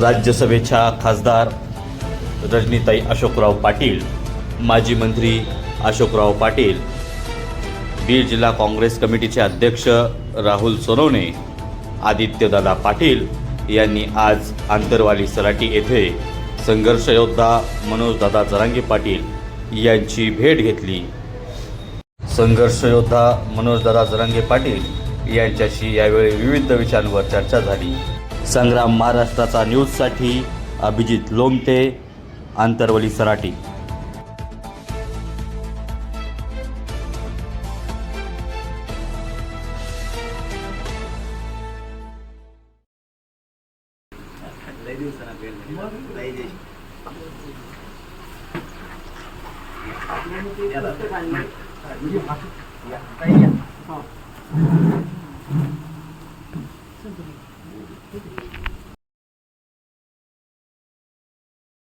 राज्यसभेच्या खासदार रजनीताई अशोकराव पाटील माजी मंत्री अशोकराव पाटील बीड जिल्हा काँग्रेस कमिटीचे अध्यक्ष राहुल सोनवणे आदित्यदादा पाटील यांनी आज आंतरवाली सराटी येथे संघर्षयोद्धा मनोजदादा जरांगे पाटील यांची भेट घेतली. संघर्षयोद्धा मनोजदादा जरांगे पाटील यांच्याशी यावेळी विविध विषयांवर चर्चा झाली. संग्राम महाराष्ट्राचा न्यूजसाठी अभिजित लोमटे आंतरवली सराटी.